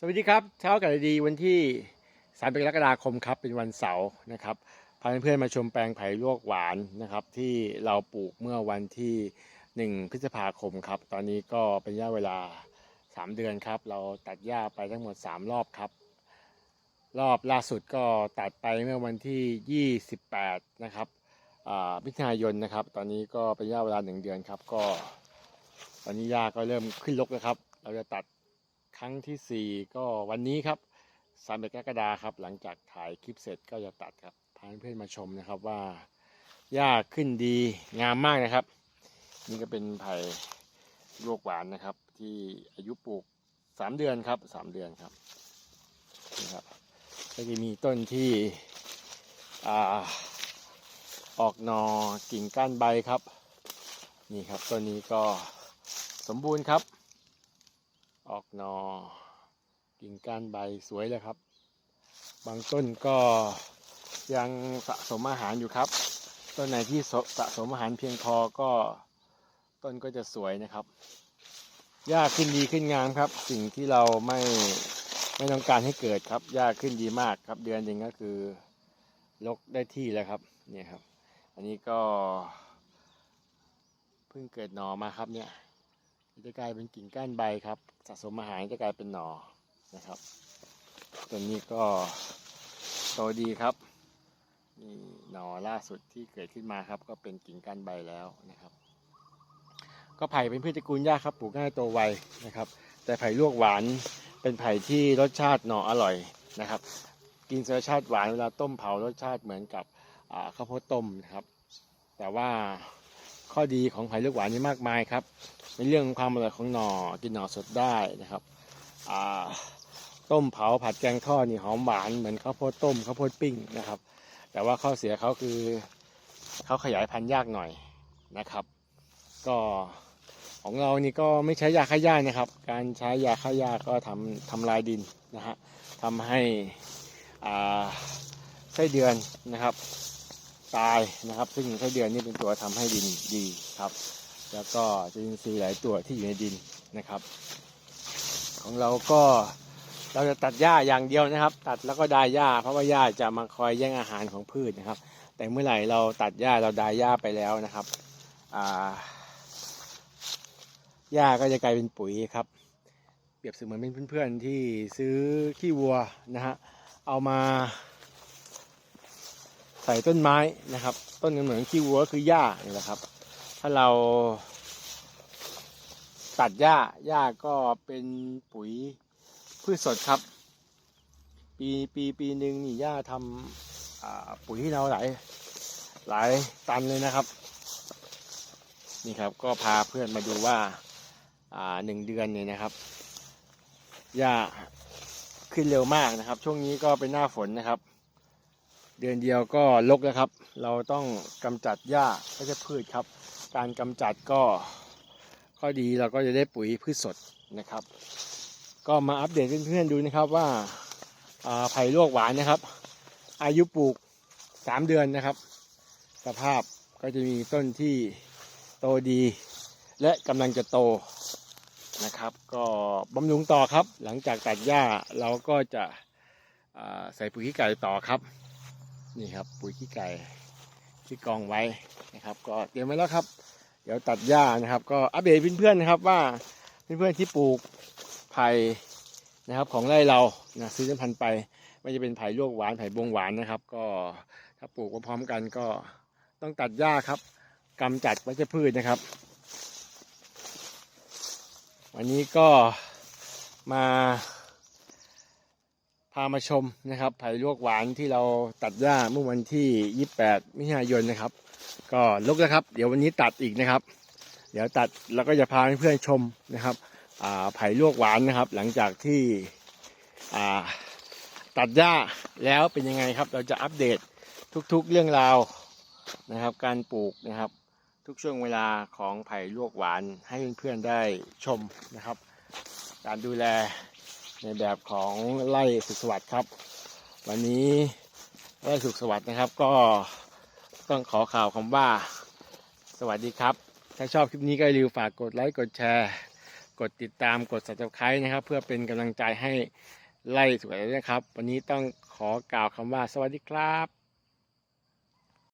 สวัสดีครับ เช้ากันดีวันที่3กรกฎาคมครับเป็นวันเสาร์นะครับพาเพื่อนๆมาชมแปลงไผ่ลวกหวานนะครับ ที่เราปลูกเมื่อวันที่ 1 พฤษภาคมครับ ตอนนี้ก็เป็นระยะเวลา 3 เดือนครับ เราตัดหญ้าไปทั้งหมด 3 รอบครับ รอบล่าสุดก็ตัดไปเมื่อวันที่ 28 นะครับอ่ามิถุนายนนะครับ ตอนนี้ก็เป็นระยะเวลา 1 เดือนครับ ก็ ตอนนี้หญ้าก็เริ่มขึ้นรกแล้วครับ เราจะตัด ครั้งที่ 4 ก็วันนี้ครับสามเอ็ดกรกฎาครับ หลังจากถ่ายคลิปเสร็จก็จะตัดครับพาเพื่อนมาชมนะครับว่าหญ้าขึ้นดีงามมากนะครับ นี่ก็เป็นไผ่ลวกหวานนะครับ ที่อายุปลูก 3 เดือนครับ 3 เดือนครับนี่ครับก็จะมีต้นที่อออกนอกิ่งก้านใบครับ นี่ครับต้นนี้ก็สมบูรณ์ครับ ออกหนอ กิ่งก้านใบสวยเลยครับ บางต้นก็ยังสะสมอาหารอยู่ครับ ต้นไหนที่สสะสมอาหารเพียงพอก็ต้นก็จะสวยนะครับหญ้าขึ้นดีขึ้นงามครับ สิ่งที่เราไม่ไม่ต้องการให้เกิดครับหญ้าขึ้นดีมากครับ เดือนหนึ่งก็คือลกได้ที่แล้วครับเนี่ยครับ อันนี้ก็เพิ่งเกิดหนอมาครับเนี่ย จะกลายเป็นกิ่งก้านใบครับ สะสมอาหารจะกลายเป็นหน่อนะครับตัวนี้ก็โตดีครับนี่หน่อล่าสุดที่เกิดขึ้นมาครับ ก็เป็นกิ่งก้านใบแล้วนะครับ ก็ไผ่เป็นพืชตระกูลหญ้าครับปลูกง่ายโตไวนะครับ แต่ไผ่ลวกหวานเป็นไผ่ที่รสชาติหน่ออร่อยนะครับ กินรสชาติหวานเวลาต้มเผารสชาติเหมือนกับข้าวโพดต้มนะครับ แต่ว่า ข้อดีของไผ่ลวกหวานนี่มากมายครับ ในเรื่องความอร่อยของหน่อกินหน่อสดได้นะครับต้มเผาผัดแกงทอดนี่หอมหวานเหมือนข้าวโพดต้มข้าวโพดปิ้งนะครับ แต่ว่าข้อเสียเขาคือเขาขยายพันธุ์ยากหน่อยนะครับ ก็ของเรานี่ก็ไม่ใช้ยาฆ่าหญ้านะครับ การใช้ยาฆ่าหญ้าก็ทำทำลายดินนะฮะทำให้ไส้เดือนนะครับ ตายนะครับ ซึ่งไส้เดือนนี่เป็นตัวทำให้ดินดีครับ แล้วก็จุลินทรีย์หลายตัวที่อยู่ในดินนะครับ ของเราก็เราจะตัดหญ้าอย่างเดียวนะครับ ตัดแล้วก็ดายหญ้า เพราะว่าหญ้าจะมาคอยแย่งอาหารของพืชนะครับ แต่เมื่อไหร่เราตัดหญ้าเราดายหญ้าไปแล้วนะครับหญ้าก็จะกลายเป็นปุ๋ยครับ เปรียบเสมือนเป็นเพื่อนๆที่ซื้อขี้วัวนะฮะเอามา ใส่ต้นไม้นะครับ ต้นเหมือนขี้วัวคือหญ้านี่แหละครับ ถ้าเรา ตัดหญ้าหญ้าก็เป็นปุ๋ยพืชสดครับ ปีปีปีหนึ่งนี่หญ้าทำปุ๋ยให้เราหลายหลายตันเลยนะครับ นี่ครับก็พาเพื่อนมาดูว่าหนึ่งเดือนเนี่ยนะครับหญ้าขึ้นเร็วมากนะครับ ช่วงนี้ก็เป็นหน้าฝนนะครับ เดือนเดียวก็ลกแล้วครับ เราต้องกำจัดหญ้าไม่ใช่พืชครับ การกำจัดก็ข้อดีเราก็จะได้ปุ๋ยพืชสดนะครับ ก็มาอัปเดตเพื่อนๆดูนะครับว่าไผ่ลวกหวานนะครับ อายุปลูก 3 เดือนนะครับ สภาพก็จะมีต้นที่โตดี และกำลังจะโตนะครับ ก็บำรุงต่อครับ หลังจากตัดหญ้าเราก็จะใส่ปุ๋ยขี้ไก่ต่อครับ นี่ครับปุ๋ยขี้ไก่ที่กองไว้นะครับ ก็เตรียมไว้แล้วครับ เดี๋ยวตัดหญ้านะครับ ก็อัปเดตเพื่อนๆนะครับว่าเพื่อนๆที่ปลูกไผ่นะครับของไร่เรานะซื้อต้นพันธุ์ไปไม่จะเป็นไผ่ลวกหวานไผ่บงหวานนะครับ ก็ถ้าปลูกมาพร้อมกันก็ต้องตัดหญ้าครับกำจัดวัชพืชนะครับ วันนี้ก็มาามาชมนะครับไผ่ลวกหวานที่เราตัดหญ้าเมื่อวันที่ 28 มิถุนายนนะครับ ก็ลุกแล้วครับ เดี๋ยววันนี้ตัดอีกนะครับ เดี๋ยวตัดแล้วก็จะพาเพื่อนชมนะครับไผ่ลวกหวานนะครับ หลังจากที่ตัดหญ้าแล้วเป็นยังไงครับ เราจะอัปเดตทุกๆเรื่องราวนะครับ การปลูกนะครับ ทุกช่วงเวลาของไผ่ลวกหวานให้เพื่อนๆได้ชมนะครับ การดูแล ในแบบของไร่สุขสวัสดิ์ครับ วันนี้ไร่สุขสวัสดิ์นะครับก็ต้องขอข่าวคำว่าสวัสดีครับ ถ้าชอบคลิปนี้ก็อย่าลืมฝากกดไลค์กดแชร์ กดติดตามกด subscribe นะครับ เพื่อเป็นกำลังใจให้ไล่สวยนะครับ วันนี้ต้องขอกล่าวคำว่าสวัสดีครับ